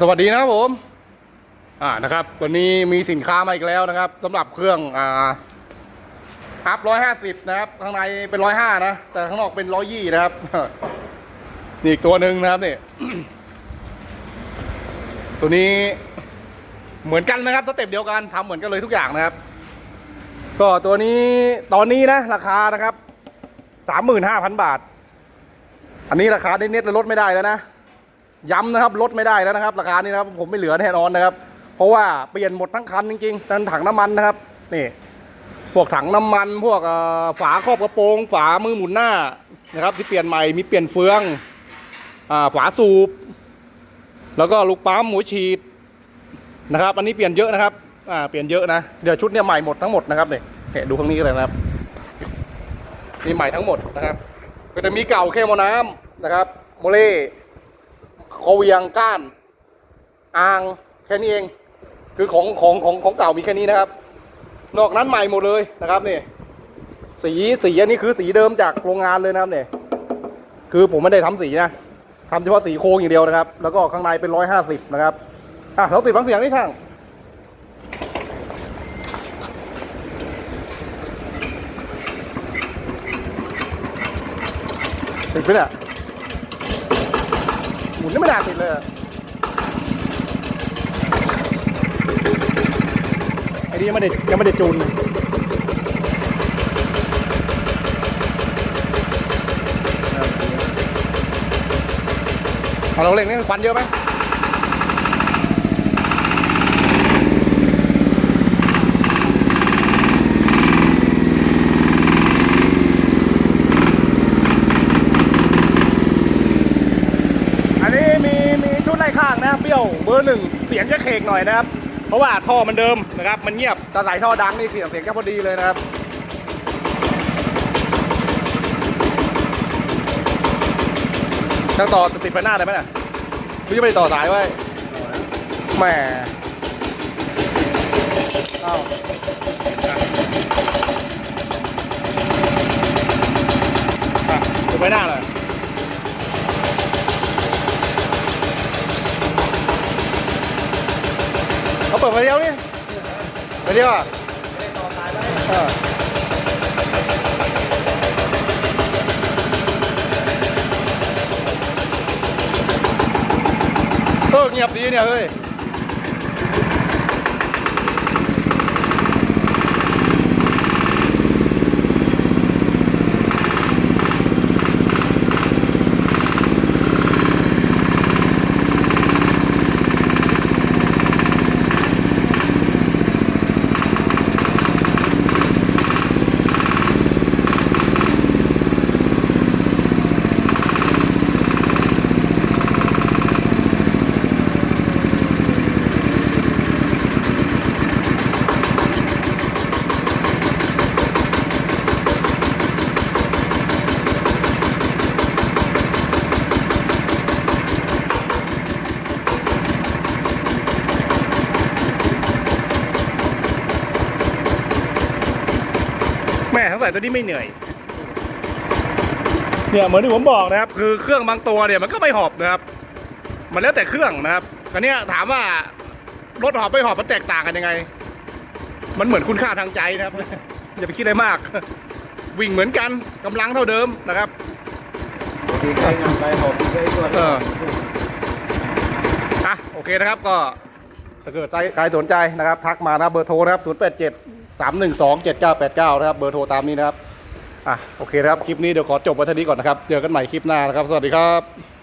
สวัสดีนะครับผมอ่านะครับวันนี้มีสินค้ามาอีกแล้วนะครับสำหรับเครื่องอ่าอัพร้อยห้าสิบนะครับข้างในเป็นร้อยห้านะ แต่ข้างนอกเป็นร้อยยี่นะครับนี่อีกตัวหนึ่งนะครับนี่ตัวนี้เหมือนกันนะครับสเต็ปเดียวกันทำเหมือนกันเลยทุกอย่างนะครับ ก็ตัวนี้ตอนนี้นะ ราคานะครับสามหมื่นห้าพันบาท อันนี้ราคาเน็ตๆลดไม่ได้แล้วนะ ย้ำนะครับลดไม่ได้แล้วนะครับ ราคานี้นะครับผมไม่เหลือแน่นอนนะครับ เพราะว่าเปลี่ยนหมดทั้งคันจริงๆทั้งถังน้ำมันนะครับนี่พวกถังน้ำมัน พวกฝาครอบกระโปรง ฝามือหมุนหน้านะครับ ที่เปลี่ยนใหม่มีเปลี่ยนเฟืองอฝาสูบ แล้วก็ลูกปั๊มหมูฉีดนะครับ อันนี้เปลี่ยนเยอะนะครับอ่าเปลี่ยนเยอะนะเดี๋ยวชุดเนี่ยใหม่หมดทั้งหมดนะครับเนี่ยดูข้างนี้กันเลยนะครับนี่ใหม่ทั้งหมดนะครับ ก็จะมีเก่าแค่โมอน้ำนะครับโมเล่ โคเวียงก้านอ่างแค่นี้เอง คือของของของของเก่ามีแค่นี้นะครับ นอกนั้นใหม่หมดเลยนะครับนี่สีสีอันนี้คือสีเดิมจากโรงงานเลยนะครับเนี่ยคือผมไม่ได้ทำสีนะทำเฉพาะสีโครงอย่างเดียวนะครับ แล้วก็ข้างในเป็นร้อยห้าสิบนะครับอะเราติดฟังเสียงนี่ช่างติดไปเนี่ย มุนนี่ไม่น่าติดเลยไอ้นี่ยังไม่ได้ยังไม่ได้จูนเอาเราเล่งนี่ควันเยอะไหมอันนี้มีมีชุดไล่ข้างนะเปรี้ยวเบอร์หนึ่งเสียงจะเคกหน่อยนะครับ เพราะว่าท่อมันเดิมนะครับ มันเงียบแต่ใส่ท่อดังนี่เสียงเสียงจะพอดีเลยนะครับช่างต่อติดไฟหน้าได้ไหมน่ะหรือจะไม่ได้ต่อสายไว้แหมเอ้าอะติดไฟหน้าเลยเขาเปิดไฟเดียวนี่ไปเดียวอะเออเงียบดีเนี่ยเฮ้ย แม่ทั้งใส่ตัวนี้ไม่เหนื่อยเนี่ยเหมือนที่ผมบอกนะครับ คือเครื่องบางตัวเนี่ยมันก็ไม่หอบนะครับ มันแล้วแต่เครื่องนะครับอันนี้ถามว่ารถหอบไม่หอบมันแตกต่างกันยังไง มันเหมือนคุณค่าทางใจนะครับ อย่าไปคิดอะไรมาก วิ่งเหมือนกันกำลังเท่าเดิมนะครับดีใจงานไปหอบดีใจตัวเอออะโอเคนะครับก็ถ้าเกิดใจใครสนใจนะครับ ทักมานะเบอร์โทรนะครับ 0 8 7 3 1 2 7 9 8 9 นะครับ เบอร์โทรตามนี้นะครับ อะ โอเคนะครับ คลิปนี้เดี๋ยวขอจบไว้เท่านี้ก่อนนะครับ เจอกันใหม่คลิปหน้านะครับ สวัสดีครับ